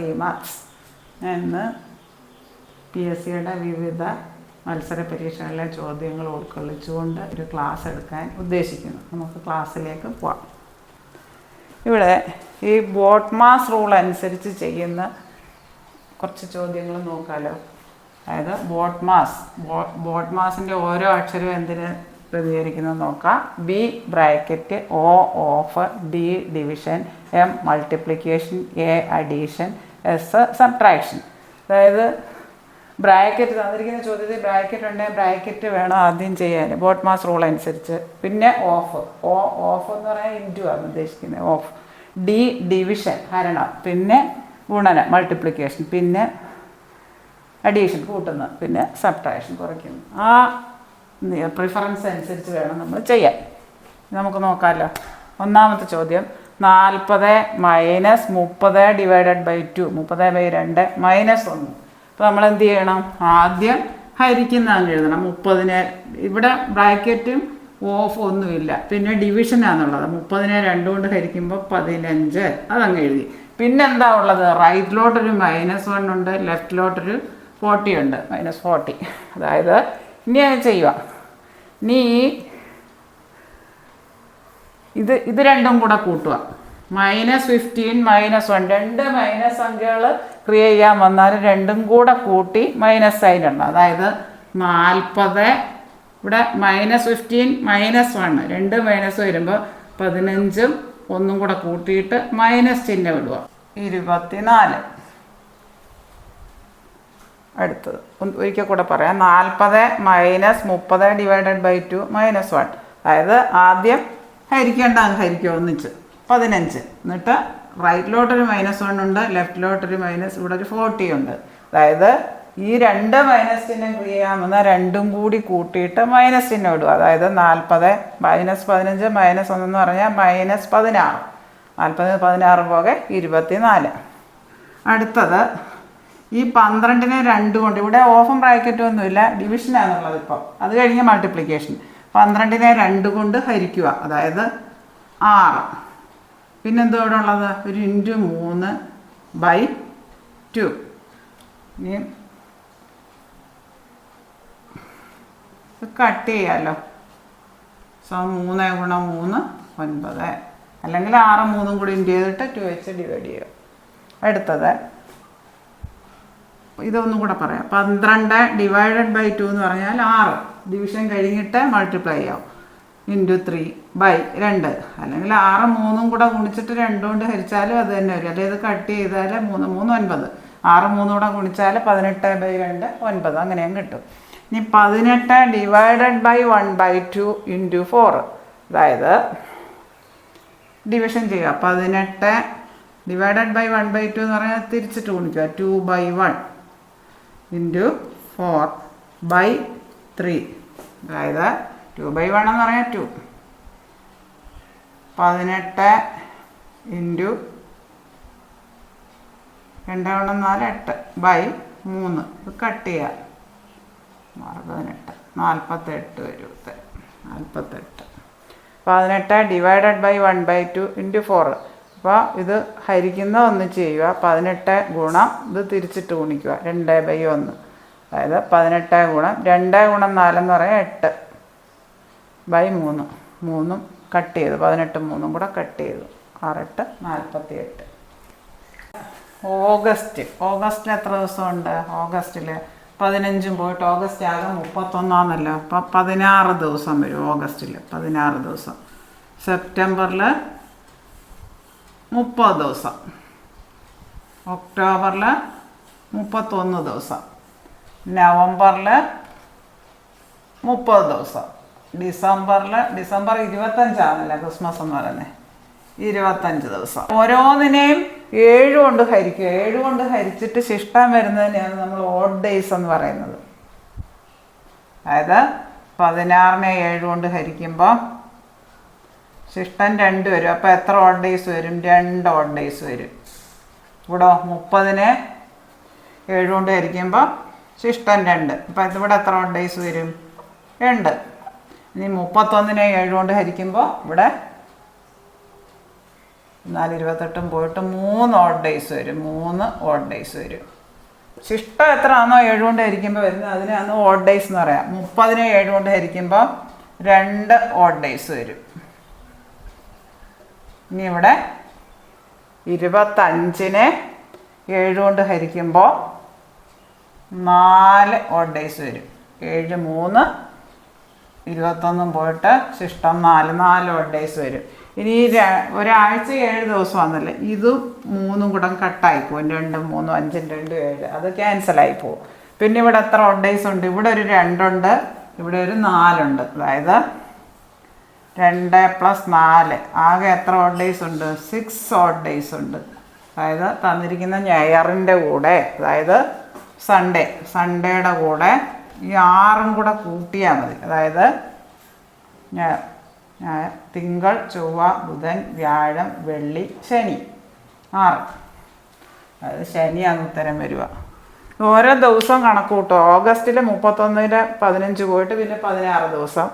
Three marks എന്ന് P S സിയുടെ വിവിധ മത്സര പരീക്ഷകളിലെ ചോദ്യങ്ങൾ ഉൾക്കൊള്ളിച്ചുകൊണ്ട് ഒരു ക്ലാസ് എടുക്കാൻ ഉദ്ദേശിക്കുന്നു. നമുക്ക് ക്ലാസ്സിലേക്ക് പോവാം. ഇവിടെ ഈ ബോട്ട്മാസ് റൂൾ അനുസരിച്ച് ചെയ്യുന്ന കുറച്ച് ചോദ്യങ്ങൾ നോക്കാമല്ലോ അതായത് ബോട്ട്മാസ് മാസ് ബോട്ട് മാസിന്റെ ഓരോ അക്ഷരവും എന്തിന് പ്രതികരിക്കുന്നത് നോക്കാം. B bracket O of D division M multiplication A addition S subtraction അതായത് ബ്രാക്കറ്റ് തന്നിരിക്കുന്ന ചോദ്യത്തിൽ ബ്രാക്കറ്റ് ഉണ്ടെങ്കിൽ ബ്രാക്കറ്റ് വേണം ആദ്യം ചെയ്യാൻ. ബോട്ട് മാസ് റൂൾ അനുസരിച്ച്. പിന്നെ ഓഫ് ഓ ഓഫ് എന്ന് പറയാൻ ഇന്റു ആണ് ഉദ്ദേശിക്കുന്നത്. ഓഫ് ഡി ഡിവിഷൻ ഹരണം. പിന്നെ ഗുണനം മൾട്ടിപ്ലിക്കേഷൻ പിന്നെ അഡീഷൻ കൂട്ടുന്നത് പിന്നെ സബ്ട്രാക്ഷൻ കുറയ്ക്കുന്നു. ആ പ്രിഫറൻസ് അനുസരിച്ച് വേണം നമ്മൾ ചെയ്യാൻ. നമുക്ക് നോക്കാമല്ലോ. ഒന്നാമത്തെ ചോദ്യം. നാൽപ്പത് മൈനസ് മുപ്പത് ഡിവൈഡഡ് ബൈ ടു. മുപ്പത് ബൈ രണ്ട് മൈനസ് ഒന്ന്. അപ്പോൾ നമ്മൾ എന്ത് ചെയ്യണം? ആദ്യം ഹരിക്കുന്നതാണ് എഴുതണം. മുപ്പതിനെ ഇവിടെ ബ്രാക്കറ്റും ഓഫ് ഒന്നുമില്ല പിന്നെ ഡിവിഷനാണെന്നുള്ളത് മുപ്പതിനെ രണ്ട് കൊണ്ട് ഹരിക്കുമ്പോൾ പതിനഞ്ച്. അതങ്ങ് എഴുതി. പിന്നെന്താ ഉള്ളത്? റൈറ്റിലോട്ടൊരു മൈനസ് വൺ ഉണ്ട്. ലെഫ്റ്റിലോട്ടൊരു ഫോർട്ടി ഉണ്ട്. മൈനസ് ഫോർട്ടി അതായത് ഇനി അത് ചെയ്യുക. ഇനി ഇത് ഇത് രണ്ടും കൂടെ കൂട്ടുക. മൈനസ് ഫിഫ്റ്റീൻ മൈനസ് വൺ രണ്ട് മൈനസ് സംഖ്യകൾ ക്രിയ ചെയ്യാൻ വന്നാൽ രണ്ടും കൂടെ കൂട്ടി മൈനസ് സൈൻ ഉണ്ട് അതായത് നാൽപ്പത് ഇവിടെ മൈനസ് ഫിഫ്റ്റീൻ മൈനസ് വൺ രണ്ട് മൈനസ് വരുമ്പോൾ പതിനഞ്ചും ഒന്നും കൂടെ കൂട്ടിയിട്ട് മൈനസ് ചിഹ്നം ഇടുക. ഇരുപത്തിനാല്. അടുത്തത്. ഒരിക്കൽ കൂടെ പറയാം. നാൽപ്പത് മൈനസ് മുപ്പത് divided by two minus one അതായത് ആദ്യം ഹരിക്കേണ്ട അങ്ങ് ഹരിക്കുക ഒന്നിച്ച് പതിനഞ്ച്. എന്നിട്ട് റൈറ്റിലോട്ടൊരു മൈനസ് വൺ ഉണ്ട് ലെഫ്റ്റിലോട്ടൊരു മൈനസ് ഇവിടെ ഒരു ഫോർട്ടി ഉണ്ട്. അതായത് ഈ രണ്ട് മൈനസ് ചിഹ്നം ചെയ്യാമെന്ന രണ്ടും കൂടി കൂട്ടിയിട്ട് മൈനസ് ചിഹ്നം ഇടുക. അതായത് നാൽപ്പത് മൈനസ് പതിനഞ്ച് മൈനസ് ഒന്നെന്ന് പറഞ്ഞാൽ മൈനസ് പതിനാറ്. നാൽപ്പത് പതിനാറ് പോകെ ഇരുപത്തി നാല് അടുത്തത് ഈ പന്ത്രണ്ടിനെ രണ്ട് കൊണ്ട് ഇവിടെ ഓഫും ബ്രാക്കറ്റും ഒന്നുമില്ല ഡിവിഷനാണെന്നുള്ളത് ഇപ്പോൾ അത് കഴിഞ്ഞ് മൾട്ടിപ്ലിക്കേഷൻ പന്ത്രണ്ടിനെ രണ്ട് കൊണ്ട് ഹരിക്കുക. അതായത് ആറ്. പിന്നെന്തോ ഉള്ളത്? ഒരു ഇന്റു മൂന്ന് ബൈ ടു. ഇനി കട്ട് ചെയ്യാമല്ലോ സോ മൂന്ന് ഗുണം മൂന്ന് ഒൻപത്. അല്ലെങ്കിൽ ആറ് മൂന്നും കൂടി ഇന്റു ചെയ്തിട്ട് ടു വെച്ച് ഡിവൈഡ് ചെയ്യുക. അടുത്തത് ഇതൊന്നും കൂടെ പറയാം. പന്ത്രണ്ട് ഡിവൈഡഡ് ബൈ ടു എന്ന് പറഞ്ഞാൽ ആറ്. ഡിവിഷൻ കഴിഞ്ഞിട്ട് മൾട്ടിപ്ലൈ ചെയ്യാം. ഇന്റു ത്രീ ബൈ രണ്ട്. അല്ലെങ്കിൽ ആറ് മൂന്നും കൂടെ ഗുണിച്ചിട്ട് രണ്ടും കൊണ്ട് ഹരിച്ചാലും അത് തന്നെ വരും. ഇത് കട്ട് ചെയ്താൽ മൂന്ന് മൂന്ന് ഒൻപത്. ആറ് മൂന്നും കൂടെ ഗുണിച്ചാൽ പതിനെട്ട് ബൈ രണ്ട് ഒൻപത്. അങ്ങനെയും കിട്ടും. ഇനി പതിനെട്ട് divided by one by two into four അതായത് ഡിവിഷൻ ചെയ്യുക. പതിനെട്ട് divided by one by two എന്ന് പറഞ്ഞാൽ തിരിച്ചിട്ട് ഗുണിക്കുക. Two by one into four by three അതായത് ടു ബൈ വൺ എന്ന് പറയാം ടു പതിനെട്ട് ഇന്റു രണ്ട് ഗുണം നാല് എട്ട് ബൈ മൂന്ന്. ഇത് കട്ട് ചെയ്യുക ആറ് പതിനെട്ട്. നാൽപ്പത്തെട്ട് വരുത്തെ നാൽപ്പത്തെട്ട് പതിനെട്ട് divided by one by two into four അപ്പോൾ ഇത് ഹരിക്കുന്ന ഒന്ന് ചെയ്യുക. പതിനെട്ട് ഗുണം ഇത് തിരിച്ചിട്ട് ഗുണിക്കുക. രണ്ട് ബൈ ഒന്ന്. അതായത് പതിനെട്ട് ഗുണം. രണ്ട് ഗുണം നാലെന്ന് പറയാം എട്ട് ബൈ മൂന്ന്. മൂന്നും കട്ട് ചെയ്തു. പതിനെട്ടും മൂന്നും കൂടെ കട്ട് ചെയ്തു. ആറെട്ട് നാൽപ്പത്തി എട്ട് ഓഗസ്റ്റ്. ഓഗസ്റ്റിൽ എത്ര ദിവസമുണ്ട്? ഓഗസ്റ്റിൽ പതിനഞ്ചും പോയിട്ട് ഓഗസ്റ്റ് ആകെ മുപ്പത്തൊന്നാന്നല്ലോ. അപ്പം പതിനാറ് ദിവസം വരും ഓഗസ്റ്റിൽ പതിനാറ് ദിവസം. സെപ്റ്റംബറിൽ മുപ്പത് ദിവസം. ഒക്ടോബറിൽ മുപ്പത്തൊന്ന് ദിവസം. നവംബറിൽ മുപ്പത് ദിവസം. ഡിസംബറിൽ ഡിസംബർ ഇരുപത്തഞ്ചാണല്ലേ ക്രിസ്മസ് എന്ന് പറയുന്നത് ഇരുപത്തഞ്ച് ദിവസം. ഓരോന്നിനെയും ഏഴ് കൊണ്ട് ഹരിക്കുക. ഏഴ് കൊണ്ട് ഹരിച്ചിട്ട് ശിഷ്ടം വരുന്നതിനെയാണ് നമ്മൾ ഓഡ് ഡേയ്സ് എന്ന് പറയുന്നത്. അതായത് പതിനാറിനെ ഏഴ് കൊണ്ട് ഹരിക്കുമ്പോൾ ശിഷ്ടം രണ്ട് വരും. അപ്പോൾ എത്ര ഓഡ് ഡേയ്സ് വരും? രണ്ട് ഓഡ് ഡേയ്സ് വരും. ഇവിടെ മുപ്പതിനെ ഏഴ് കൊണ്ട് ഹരിക്കുമ്പോൾ ശിഷ്ടം രണ്ട്. അപ്പോൾ ഇവിടെ എത്ര ഓഡ് ഡേയ്സ് വരും? രണ്ട്. ഇനി മുപ്പത്തൊന്നിനെ ഏഴ് കൊണ്ട് ഹരിക്കുമ്പോൾ ഇവിടെ നാല് ഇരുപത്തെട്ടും പോയിട്ട് മൂന്ന് ഓഡ് ഡേയ്സ് വരും. മൂന്ന് ഓഡ് ഡേയ്സ് വരും. ശിഷ്ടം എത്ര ആണോ ഏഴ് കൊണ്ട് ഹരിക്കുമ്പോൾ വരുന്നത്? അതിനാണ് ഓഡ് ഡേയ്സ് എന്ന് പറയാം. മുപ്പതിനെ ഏഴ് കൊണ്ട് ഹരിക്കുമ്പോൾ രണ്ട് ഓഡ് ഡേയ്സ് വരും. ഇനി ഇവിടെ ഇരുപത്തഞ്ചിനെ ഏഴ് കൊണ്ട് ഹരിക്കുമ്പോൾ നാല് ഓഡ് ഡേയ്സ് വരും. ഏഴ് മൂന്ന് ഇരുപത്തൊന്നും പോയിട്ട് ശിഷ്ടം നാല് നാല് ഓഡ് ഡേയ്സ് വരും. ഇനി ഒരാഴ്ച ഏഴ് ദിവസമാണല്ലേ? ഇതും മൂന്നും കൂടെ കട്ടായി പോകും രണ്ടും മൂന്നും അഞ്ചും രണ്ടും ഏഴ്. അത് ക്യാൻസലായി പോകും പിന്നെ ഇവിടെ എത്ര ഓഡ് ഡേയ്സ് ഉണ്ട്? ഇവിടെ ഒരു രണ്ടുണ്ട് ഇവിടെ ഒരു നാലുണ്ട്. അതായത് രണ്ട് പ്ലസ് നാല്. ആകെ എത്ര ഓഡ് ഡേയ്സ് ഉണ്ട്? സിക്സ് ഓഡ് ഡേയ്സ് ഉണ്ട്. അതായത് തന്നിരിക്കുന്ന ഞെയറിന്റെ കൂടെ അതായത് സൺഡേ സൺഡേയുടെ കൂടെ ഈ ആറും കൂടെ കൂട്ടിയാൽ മതി. അതായത് തിങ്കൾ ചൊവ്വ ബുധൻ വ്യാഴം വെള്ളി ശനി. ആറ്. അതായത് ശനിയാണ് ഉത്തരം വരിക. ഓരോ ദിവസവും കണക്ക് കൂട്ടും. ഓഗസ്റ്റിൽ മുപ്പത്തൊന്നിന് പതിനഞ്ച് പോയിട്ട് പിന്നെ പതിനാറ് ദിവസം.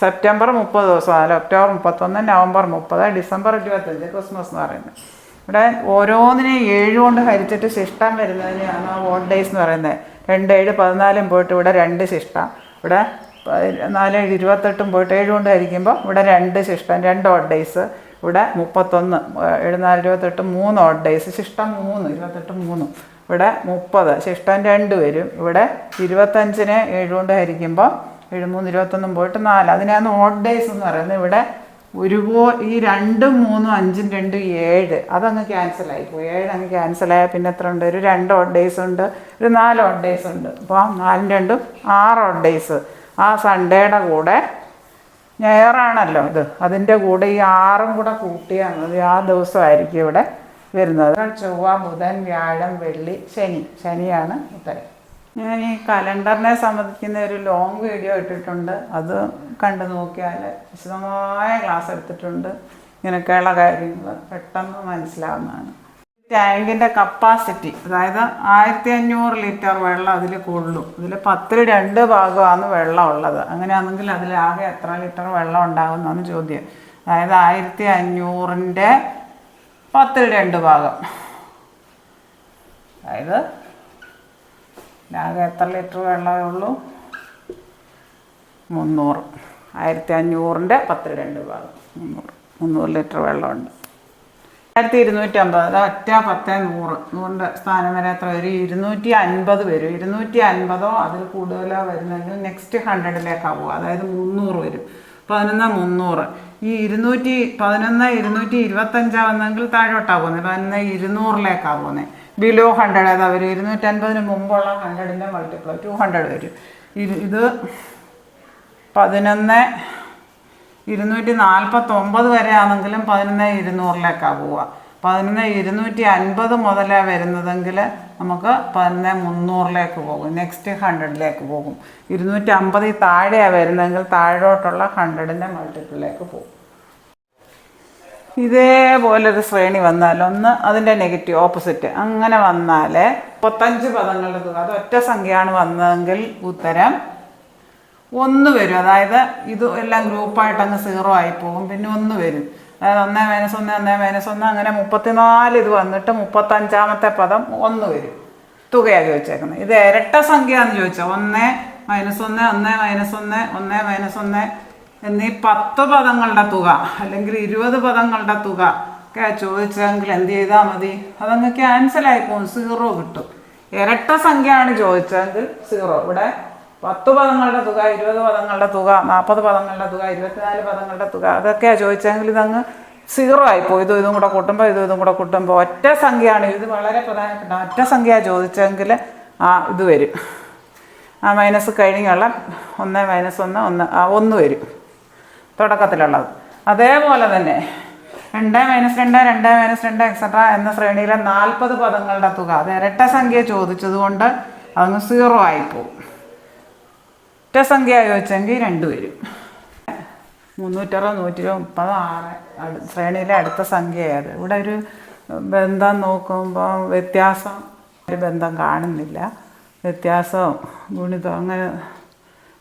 സെപ്റ്റംബർ മുപ്പത് ദിവസം അല്ല ഒക്ടോബർ മുപ്പത്തൊന്ന് നവംബർ മുപ്പത് ഡിസംബർ ഇരുപത്തഞ്ച് ക്രിസ്മസ് എന്ന് പറയുന്നത്. ഇവിടെ ഓരോന്നിനെയും ഏഴ് കൊണ്ട് ഹരിച്ചിട്ട് ശിഷ്ടം വരുന്നതിനെയാണ് ഓൾഡ് ഡേയ്സ് എന്ന് പറയുന്നത്. രണ്ട് ഏഴ് പതിനാലും പോയിട്ട് ഇവിടെ രണ്ട് ശിഷ്ടം. ഇവിടെ നാല് ഏഴ് ഇരുപത്തെട്ടും പോയിട്ട് ഏഴ് കൊണ്ട് ഹരിക്കുമ്പോൾ ഇവിടെ രണ്ട് ശിഷ്ടം രണ്ട് ഓഡ് ഡേയ്സ് ഇവിടെ മുപ്പത്തൊന്ന് ഏഴ് നാല് ഇരുപത്തെട്ട് മൂന്ന് ഓഡ് ഡേയ്സ് ശിഷ്ടം മൂന്ന് ഇരുപത്തെട്ട് മൂന്നും. ഇവിടെ മുപ്പത് ശിഷ്ടം രണ്ട് വരും. ഇവിടെ ഇരുപത്തഞ്ചിനെ ഏഴ് കൊണ്ട് ഹരിക്കുമ്പോൾ ഏഴ് മൂന്ന് ഇരുപത്തൊന്നും പോയിട്ട് നാല്. അതിനാണ് ഓഡ് ഡേയ്സ് എന്ന് പറയുന്നത്. ഇവിടെ ഒരുപോ ഈ രണ്ടും മൂന്നും അഞ്ചും രണ്ടും ഏഴ്. അതങ്ങ് ക്യാൻസലായി പോയി. ഏഴ് അങ്ങ് ക്യാൻസലായ പിന്നെ എത്ര ഉണ്ട്? ഒരു രണ്ട് ഓഡ് ഡേയ്സ് ഉണ്ട്. ഒരു നാല് ഓഡ് ഡേയ്സ് ഉണ്ട്. അപ്പോൾ നാലും രണ്ടും ആറ് ഓഡ് ഡേയ്സ് ആ സൺഡേയുടെ കൂടെ ഞായറാണല്ലോ ഇത്. അതിന്റെ കൂടെ ഈ ആറും കൂടെ കൂട്ടിയാൽ മതി. ആ ദിവസമായിരിക്കും ഇവിടെ വരുന്നത്. ചൊവ്വ ബുധൻ വ്യാഴം വെള്ളി ശനി. ശനിയാണ് ഉത്തരം. ഞാൻ ഈ കലണ്ടറിനെ സംബന്ധിക്കുന്ന ഒരു ലോങ് വീഡിയോ ഇട്ടിട്ടുണ്ട്. അത് കണ്ടു നോക്കിയാൽ വിശദമായ ക്ലാസ് എടുത്തിട്ടുണ്ട്. ഇങ്ങനെയൊക്കെയുള്ള കാര്യങ്ങൾ പെട്ടെന്ന് മനസ്സിലാവുന്നതാണ്. ടാങ്കിന്റെ കപ്പാസിറ്റി അതായത് ആയിരത്തി അഞ്ഞൂറ് ലിറ്റർ വെള്ളം അതിൽ കൊള്ളും ഇതിൽ പത്തിൽ രണ്ട് ഭാഗമാണ് വെള്ളം ഉള്ളത്. അങ്ങനെയാണെങ്കിൽ അതിലാകെ എത്ര ലിറ്റർ വെള്ളം ഉണ്ടാകുന്നതാണ് ചോദ്യം. അതായത് ആയിരത്തി അഞ്ഞൂറിന്റെ പത്തിൽ രണ്ട് ഭാഗം. അതായത് ആകെ എത്ര ലിറ്റർ വെള്ളമേ ഉള്ളൂ? മുന്നൂറ്. ആയിരത്തി അഞ്ഞൂറിന്റെ പത്തിൽ രണ്ട് ഭാഗം മുന്നൂറ്. മുന്നൂറ് ലിറ്റർ വെള്ളമുണ്ട്. ആയിരത്തി ഇരുന്നൂറ്റി അമ്പത് അത് ഒറ്റ പത്ത് നൂറ്. നൂറിന്റെ സ്ഥാനം വരെ എത്ര വരും? ഇരുന്നൂറ്റി അൻപത് വരും. ഇരുന്നൂറ്റി അൻപതോ അതിൽ കൂടുതലോ വരുന്നെങ്കിൽ നെക്സ്റ്റ് ഹൺഡ്രഡിലേക്കാണ് പോകുക അതായത് മുന്നൂറ് വരും. പതിനൊന്ന് മുന്നൂറ്. ഈ ഇരുന്നൂറ്റി പതിനൊന്ന് ഇരുന്നൂറ്റി ഇരുപത്തഞ്ചാവുന്നെങ്കിൽ താഴോട്ടാണ് പോകുന്നത് പതിനൊന്ന് ഇരുന്നൂറിലേക്കാണ് പോകുന്നത് ബിലോ ഹൺഡ്രഡ് ഏതാ വരും ഇരുന്നൂറ്റൻപതിന് മുമ്പുള്ള ഹൺഡ്രഡിന്റെ മൾട്ടിപ്ലൈ ടു ഹൺഡ്രഡ് വരും. ഇത് പതിനൊന്ന് ഇരുന്നൂറ്റി നാൽപ്പത്തൊമ്പത് വരെ ആണെങ്കിലും പതിനൊന്ന് ഇരുന്നൂറിലേക്കാണ് പോവുക. പതിനൊന്ന് ഇരുന്നൂറ്റി അൻപത് മുതലാണ് വരുന്നതെങ്കിൽ നമുക്ക് പതിനൊന്ന് മുന്നൂറിലേക്ക് പോകും. നെക്സ്റ്റ് ഹൺഡ്രഡിലേക്ക് പോകും. ഇരുന്നൂറ്റി അമ്പതിൽ താഴെയാണ് വരുന്നതെങ്കിൽ താഴോട്ടുള്ള ഹൺഡ്രഡിന്റെ മൾട്ടിപ്പിളിലേക്ക് പോകും. ഇതേപോലൊരു ശ്രേണി വന്നാൽ ഒന്ന് അതിന്റെ നെഗറ്റീവ് ഓപ്പോസിറ്റ്. അങ്ങനെ വന്നാൽ മുപ്പത്തഞ്ച് പദങ്ങളുടെ തുക അത് ഒറ്റ സംഖ്യയാണ് വന്നതെങ്കിൽ ഉത്തരം ഒന്ന് വരും. അതായത് ഇത് എല്ലാം ഗ്രൂപ്പായിട്ട് അങ്ങ് സീറോ ആയി പോകും പിന്നെ ഒന്ന് വരും. അതായത് ഒന്നേ മൈനസ് ഒന്ന് ഒന്നേ മൈനസ് ഒന്ന് അങ്ങനെ മുപ്പത്തിനാല് ഇത് വന്നിട്ട് മുപ്പത്തഞ്ചാമത്തെ പദം ഒന്ന് വരും. തുകയാണ് ചോദിച്ചേക്കുന്നത്. ഇത് ഇരട്ട സംഖ്യ എന്ന് ചോദിച്ചാൽ ഒന്ന് മൈനസ് ഒന്ന് ഒന്ന് മൈനസ് ഒന്ന് ഒന്ന് മൈനസ് ഒന്ന് എന്നീ പത്ത് പദങ്ങളുടെ തുക അല്ലെങ്കിൽ ഇരുപത് പദങ്ങളുടെ തുക ഒക്കെ ചോദിച്ചെങ്കിൽ എന്ത് ചെയ്താൽ മതി? അതങ്ങ് ക്യാൻസലായി പോകും. സീറോ കിട്ടും. ഇരട്ട സംഖ്യയാണ് ചോദിച്ചതെങ്കിൽ സീറോ ഇവിടെ പത്ത് പദങ്ങളുടെ തുക ഇരുപത് പദങ്ങളുടെ തുക നാൽപ്പത് പദങ്ങളുടെ തുക ഇരുപത്തിനാല് പദങ്ങളുടെ തുക അതൊക്കെയാണ് ചോദിച്ചെങ്കിൽ ഇതങ്ങ് സീറോ ആയിപ്പോയി ഇതും ഇതും കൂടെ കൂട്ടുമ്പോൾ ഇതും ഇതും കൂടെ കൂട്ടുമ്പോൾ ഒറ്റ സംഖ്യയാണ്. ഇത് വളരെ പ്രധാനപ്പെട്ട ഒറ്റ സംഖ്യ ചോദിച്ചെങ്കിൽ ആ ഇത് വരും. ആ മൈനസ് കഴിഞ്ഞുള്ള ഒന്ന് മൈനസ് ഒന്ന് ഒന്ന് ആ ഒന്ന് വരും. തുടക്കത്തിലുള്ളത്. അതേപോലെ തന്നെ രണ്ട് മൈനസ് രണ്ട് രണ്ട് മൈനസ് രണ്ട് എക്സെട്ര എന്ന ശ്രേണിയിലെ നാൽപ്പത് പദങ്ങളുടെ തുക. അത് ഇരട്ട സംഖ്യ ചോദിച്ചതുകൊണ്ട് അതങ്ങ് സീറോ ആയിപ്പോവും. ഒറ്റ സംഖ്യ ചോദിച്ചെങ്കിൽ രണ്ട് വരും. മുന്നൂറ്ററുപത് നൂറ്റി മുപ്പത് ആറ്. ശ്രേണിയിലെ അടുത്ത സംഖ്യയത് ഇവിടെ ഒരു ബന്ധം നോക്കുമ്പോൾ വ്യത്യാസം. ഒരു ബന്ധം കാണുന്നില്ല. വ്യത്യാസവും ഗുണിതവും അങ്ങനെ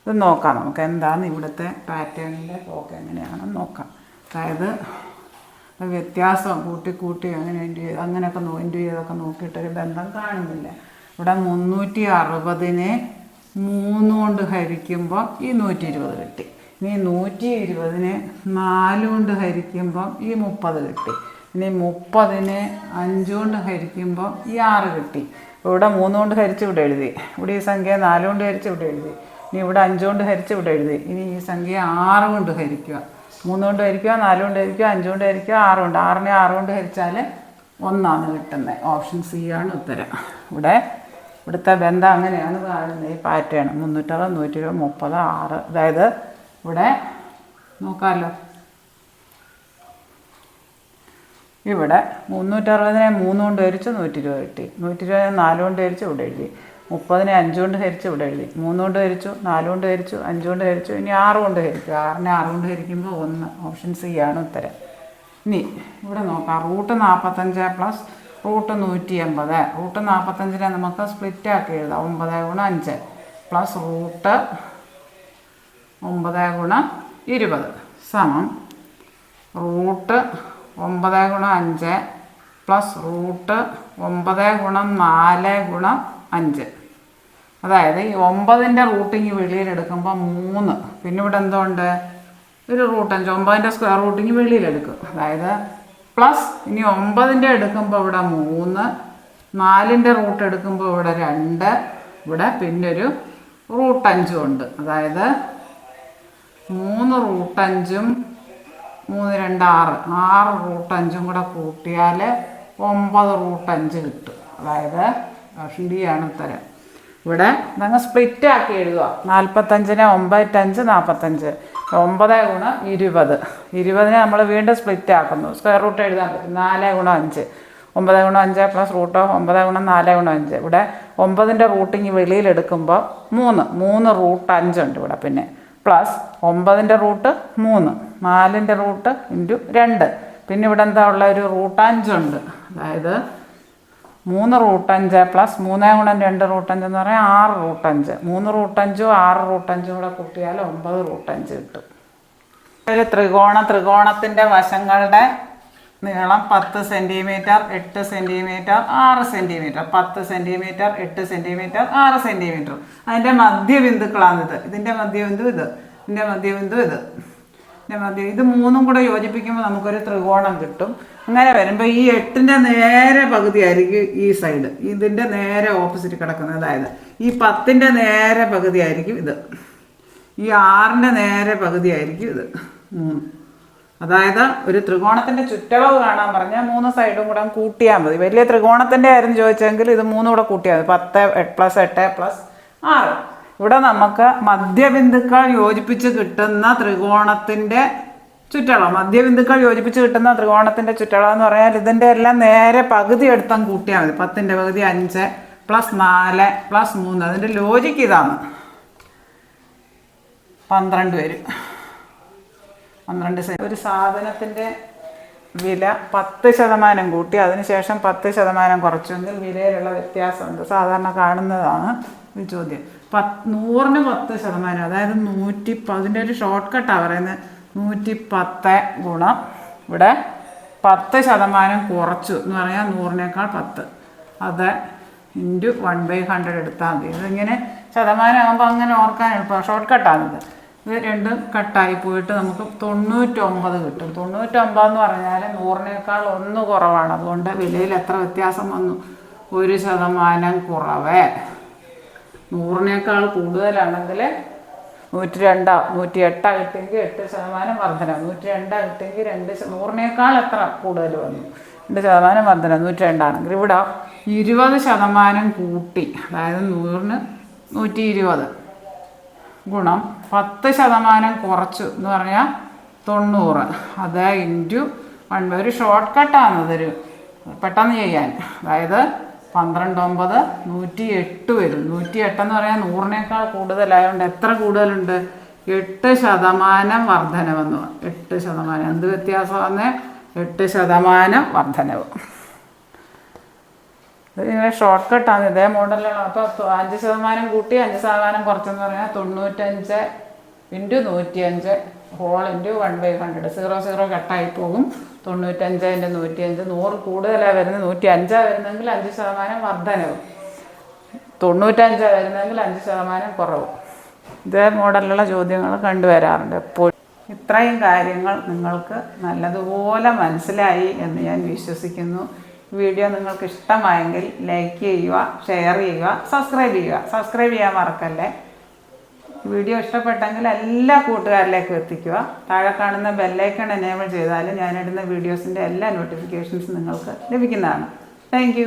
ഇത് നോക്കാം. നമുക്ക് എന്താണ് ഇവിടുത്തെ പാറ്റേണിന്റെ പോക്ക് എങ്ങനെയാണെന്ന് നോക്കാം. അതായത് അത് വ്യത്യാസം കൂട്ടി കൂട്ടി അങ്ങനെ ഇന്റു ചെയ്ത് അങ്ങനെയൊക്കെ ഇന്റു ചെയ്തൊക്കെ നോക്കിയിട്ടൊരു ബന്ധം കാണുന്നില്ല. ഇവിടെ മുന്നൂറ്റി അറുപതിനെ മൂന്ന് കൊണ്ട് ഹരിക്കുമ്പോൾ ഈ നൂറ്റി ഇരുപത് കിട്ടി. ഇനി നൂറ്റി ഇരുപതിനെ നാല് കൊണ്ട് ഹരിക്കുമ്പോൾ ഈ മുപ്പത് കിട്ടി. ഇനി മുപ്പതിനെ അഞ്ച് കൊണ്ട് ഹരിക്കുമ്പോൾ ഈ ആറ് കിട്ടി. ഇവിടെ മൂന്ന് കൊണ്ട് ഹരിച്ച് ഇവിടെ എഴുതി. ഇവിടെ ഈ സംഖ്യ നാല് കൊണ്ട് ഹരിച്ച് ഇവിടെ എഴുതി. ഇനി ഇവിടെ അഞ്ചുകൊണ്ട് ഹരിച്ച് ഇവിടെ എഴുതി. ഇനി ഈ സംഖ്യ ആറ് കൊണ്ട് ഹരിക്കുക. മൂന്ന് കൊണ്ട് ഹരിക്കുക നാല് കൊണ്ട് ഹരിക്കുക അഞ്ച് കൊണ്ട് ഹരിക്കുക ആറ് കൊണ്ട്. ആറിനെ ആറ് കൊണ്ട് ഹരിച്ചാൽ ഒന്നാണ് കിട്ടുന്നത് ഓപ്ഷൻ സി ആണ് ഉത്തരം. ഇവിടെ ഇവിടുത്തെ ബന്ധം അങ്ങനെയാണ് കാണുന്നത് ഈ പാറ്റേൺ മുന്നൂറ്ററ് നൂറ്റി ഇരുപത് മുപ്പത് ആറ്. അതായത് ഇവിടെ നോക്കാമല്ലോ ഇവിടെ മുന്നൂറ്ററുപതിനെ മൂന്ന് കൊണ്ട് ഹരിച്ച് നൂറ്റി ഇരുപത് കിട്ടി. നൂറ്റി ഇരുപതിനെ നാല് കൊണ്ട് ഹരിച്ച് ഇവിടെ എഴുതി. മുപ്പതിനെ അഞ്ചുകൊണ്ട് ഹരിച്ചു ഇവിടെ എഴുതി. മൂന്നുകൊണ്ട് ഹരിച്ചു നാലുകൊണ്ട് ഹരിച്ചു അഞ്ചുകൊണ്ട് ഹരിച്ചു ഇനി ആറ് കൊണ്ട് ഹരിച്ചു ആറിനെ ആറ് കൊണ്ട് ഹരിക്കുമ്പോൾ ഒന്ന് ഓപ്ഷൻ സി ആണ് ഉത്തരം. ഇനി ഇവിടെ നോക്കാം. റൂട്ട് നാൽപ്പത്തഞ്ച് പ്ലസ് റൂട്ട് നൂറ്റി എൺപത് റൂട്ട് നാൽപ്പത്തഞ്ചിനെ നമുക്ക് സ്പ്ലിറ്റ് ആക്കി എഴുതാം. ഒമ്പത് ഗുണം അഞ്ച് പ്ലസ് റൂട്ട് ഒമ്പത് ഗുണം ഇരുപത്. സമം റൂട്ട് ഒമ്പത് ഗുണം അഞ്ച് പ്ലസ് റൂട്ട് ഒമ്പത് ഗുണം നാല് ഗുണം അഞ്ച്. അതായത് ഈ ഒമ്പതിന്റെ റൂട്ടിങ് വെളിയിലെടുക്കുമ്പോൾ മൂന്ന്. പിന്നെ ഇവിടെ എന്തുകൊണ്ട് ഒരു റൂട്ട് അഞ്ച്. ഒമ്പതിന്റെ സ്ക്വയർ റൂട്ടിങ് വെളിയിലെടുക്കും അതായത് പ്ലസ് ഇനി ഒമ്പതിന്റെ എടുക്കുമ്പോൾ ഇവിടെ മൂന്ന് നാലിന്റെ റൂട്ട് എടുക്കുമ്പോൾ ഇവിടെ രണ്ട് ഇവിടെ പിന്നെ ഒരു റൂട്ട് അഞ്ചും ഉണ്ട്. അതായത് മൂന്ന് റൂട്ട് അഞ്ചും മൂന്ന് രണ്ട് ആറ്. ആറ് റൂട്ട് അഞ്ചും കൂടെ കൂട്ടിയാൽ ഒമ്പത് റൂട്ട് അഞ്ച് കിട്ടും. അതായത് ഓപ്ഷൻ ഡി ആണ് ഉത്തരം. ഇവിടെ നിങ്ങൾ സ്പ്ലിറ്റ് ആക്കി എഴുതുക നാൽപ്പത്തഞ്ചിനെ ഒമ്പത്തഞ്ച് നാൽപ്പത്തഞ്ച് ഒമ്പത് ഗുണം ഇരുപത്. ഇരുപതിനെ നമ്മൾ വീണ്ടും സ്പ്ലിറ്റ് ആക്കുന്നു. സ്ക്വയർ റൂട്ട് എഴുതാൻ പറ്റും. നാല് ഗുണം അഞ്ച്. ഒമ്പത് ഗുണം അഞ്ച് പ്ലസ് റൂട്ട് ഒമ്പത് ഗുണം നാല് ഗുണം അഞ്ച്. ഇവിടെ ഒമ്പതിന്റെ റൂട്ടിങ് വെളിയിലെടുക്കുമ്പോൾ മൂന്ന്. മൂന്ന് റൂട്ട് അഞ്ചുണ്ട് ഇവിടെ പിന്നെ. പ്ലസ് ഒമ്പതിന്റെ റൂട്ട് മൂന്ന്. നാലിന്റെ റൂട്ട് ഇന്റു രണ്ട്. പിന്നെ ഇവിടെ എന്താ ഉള്ള ഒരു റൂട്ട് അഞ്ചുണ്ട് അതായത് മൂന്ന് റൂട്ട് അഞ്ച് പ്ലസ് മൂന്ന് ഗുണം രണ്ട് റൂട്ട് അഞ്ച് എന്ന് പറഞ്ഞാൽ ആറ് റൂട്ട് അഞ്ച്. മൂന്ന് റൂട്ട് അഞ്ചും ആറ് റൂട്ട് അഞ്ചും കൂടെ കൂട്ടിയാൽ ഒമ്പത് റൂട്ട് അഞ്ച് കിട്ടും. ഒരു ത്രികോണ ത്രികോണത്തിന്റെ വശങ്ങളുടെ നീളം പത്ത് സെന്റിമീറ്റർ എട്ട് സെന്റിമീറ്റർ ആറ് സെന്റിമീറ്റർ. പത്ത് സെന്റിമീറ്റർ എട്ട് സെന്റിമീറ്റർ ആറ് സെന്റിമീറ്റർ. അതിന്റെ മധ്യബിന്ദുക്കളാണിത്. ഇതിന്റെ മധ്യബിന്ദു ഇത്. ഇതിന്റെ മധ്യബിന്ദു ഇത്. മധ്യ ഇത് മൂന്നും കൂടെ യോജിപ്പിക്കുമ്പോൾ നമുക്കൊരു ത്രികോണം കിട്ടും. അങ്ങനെ വരുമ്പോൾ ഈ എട്ടിന്റെ നേരെ പകുതി ആയിരിക്കും ഈ സൈഡ് ഇതിന്റെ നേരെ ഓപ്പോസിറ്റ് കിടക്കുന്നത്. അതായത് ഈ പത്തിന്റെ നേരെ പകുതി ആയിരിക്കും ഇത്. ഈ ആറിന്റെ നേരെ പകുതി ആയിരിക്കും ഇത്. മൂന്ന്. അതായത് ഒരു ത്രികോണത്തിന്റെ ചുറ്റളവ് കാണാൻ പറഞ്ഞാൽ മൂന്ന് സൈഡും കൂടെ കൂട്ടിയാൽ മതി. വലിയ ത്രികോണത്തിന്റെ ആയിരുന്നു ചോദിച്ചെങ്കിൽ ഇത് മൂന്നും കൂടെ കൂട്ടിയാൽ മതി. പത്ത് പ്ലസ് എട്ട് പ്ലസ് ആറ്. ഇവിടെ നമുക്ക് മധ്യബിന്ദുക്കൾ യോജിപ്പിച്ച് കിട്ടുന്ന ത്രികോണത്തിന്റെ ചുറ്റളവ്. മധ്യബിന്ദുക്കൾ യോജിപ്പിച്ച് കിട്ടുന്ന ത്രികോണത്തിന്റെ ചുറ്റളവ് എന്ന് പറഞ്ഞാൽ ഇതിന്റെ എല്ലാം നേരെ പകുതി എടുത്താൽ കൂട്ടിയാൽ മതി. പത്തിന്റെ പകുതി അഞ്ച് പ്ലസ് നാല് പ്ലസ് മൂന്ന്. അതിന്റെ ലോജിക്ക് ഇതാണ്. പന്ത്രണ്ട് വരും. പന്ത്രണ്ട് ഒരു സാധനത്തിന്റെ വില പത്ത് ശതമാനം കൂട്ടി. അതിനുശേഷം പത്ത് ശതമാനം കുറച്ചെങ്കിൽ വിലയിലുള്ള വ്യത്യാസമുണ്ട്. സാധാരണ കാണുന്നതാണ് ചോദ്യം. നൂറിന് പത്ത് ശതമാനം അതായത് നൂറ്റി അതിന്റെ ഒരു ഷോർട്ട് കട്ടാണ് പറയുന്നത് നൂറ്റി പത്ത് ഗുണം ഇവിടെ പത്ത് ശതമാനം കുറച്ചു എന്ന് പറഞ്ഞാൽ നൂറിനേക്കാൾ പത്ത്. അത് ഇന്റു വൺ ബൈ ഹൺഡ്രഡ് എടുത്താൽ മതി. ഇതിങ്ങനെ ശതമാനം ആകുമ്പോൾ അങ്ങനെ ഓർക്കാൻ എളുപ്പമാണ് ഷോർട്ട് കട്ടാണിത് ഇത് രണ്ടും കട്ടായി പോയിട്ട് നമുക്ക് തൊണ്ണൂറ്റൊമ്പത് കിട്ടും. തൊണ്ണൂറ്റൊമ്പത് എന്ന് പറഞ്ഞാൽ നൂറിനേക്കാൾ ഒന്ന് കുറവാണ്. അതുകൊണ്ട് വിലയിൽ എത്ര വ്യത്യാസം വന്നു? ഒരു ശതമാനം കുറവ്. നൂറിനേക്കാൾ കൂടുതലാണെങ്കിൽ നൂറ്റി രണ്ടാ നൂറ്റി എട്ടാ കിട്ടിയെങ്കിൽ എട്ട് ശതമാനം വർധന. നൂറ്റി രണ്ടാ കിട്ടിയെങ്കിൽ രണ്ട് നൂറിനേക്കാൾ എത്ര കൂടുതൽ വന്നു? രണ്ട് ശതമാനം വർധന നൂറ്റി രണ്ടാണെങ്കിൽ ഇവിടെ ഇരുപത് ശതമാനം കൂട്ടി. അതായത് നൂറിന് നൂറ്റി ഇരുപത് ഗുണം പത്ത് ശതമാനം കുറച്ചു എന്ന് പറഞ്ഞാൽ തൊണ്ണൂറ്. അത് ഇന്റു വൺ ഒരു ഷോർട്ട് കട്ടാണ് അതൊരു പെട്ടെന്ന് ചെയ്യാൻ. അതായത് പന്ത്രണ്ട് ഒമ്പത് നൂറ്റി എട്ട് വരും. നൂറ്റി എട്ടെന്ന് പറയാൻ നൂറിനേക്കാൾ കൂടുതലായതുകൊണ്ട് എത്ര കൂടുതലുണ്ട്? എട്ട് ശതമാനം വർധനവെന്ന് എട്ട് ശതമാനം. എന്ത് വ്യത്യാസം വന്നേ എട്ട് ശതമാനം വർധനവ്. ഇത് ഇങ്ങനെ ഷോർട്ട് കട്ടാണ് ഇതേ മോഡലാണ് അപ്പോൾ അഞ്ച് ശതമാനം കൂട്ടി അഞ്ച് ശതമാനം കുറച്ചെന്ന് പറഞ്ഞാൽ തൊണ്ണൂറ്റഞ്ച് into നൂറ്റിയഞ്ച് whole into one by hundred zero zero കട്ടായി പോകും. തൊണ്ണൂറ്റഞ്ചതിന്റെ നൂറ്റിയഞ്ച് നൂറ് കൂടുതലാണ് വരുന്നത് നൂറ്റി അഞ്ചാണ് വരുന്നതെങ്കിൽ അഞ്ച് ശതമാനം വർധനവും. തൊണ്ണൂറ്റഞ്ചാണ് വരുന്നതെങ്കിൽ അഞ്ച് ശതമാനം കുറവും. ഇതേ മോഡലുള്ള ചോദ്യങ്ങൾ കണ്ടുവരാറുണ്ട്. എപ്പോഴും ഇത്രയും കാര്യങ്ങൾ നിങ്ങൾക്ക് നല്ലതുപോലെ മനസ്സിലായി എന്ന് ഞാൻ വിശ്വസിക്കുന്നു. വീഡിയോ നിങ്ങൾക്ക് ഇഷ്ടമായെങ്കിൽ ലൈക്ക് ചെയ്യുക ഷെയർ ചെയ്യുക സബ്സ്ക്രൈബ് ചെയ്യുക. സബ്സ്ക്രൈബ് ചെയ്യാൻ മറക്കല്ലേ? വീഡിയോ ഇഷ്ടപ്പെട്ടെങ്കിൽ എല്ലാ കൂട്ടുകാരിലേക്കും എത്തിക്കുക. താഴെ കാണുന്ന ബെല്ലൈക്കൺ എനേബിൾ ചെയ്താൽ ഞാനിടുന്ന വീഡിയോസിന്റെ എല്ലാ നോട്ടിഫിക്കേഷൻസും നിങ്ങൾക്ക് ലഭിക്കുന്നതാണ്. താങ്ക്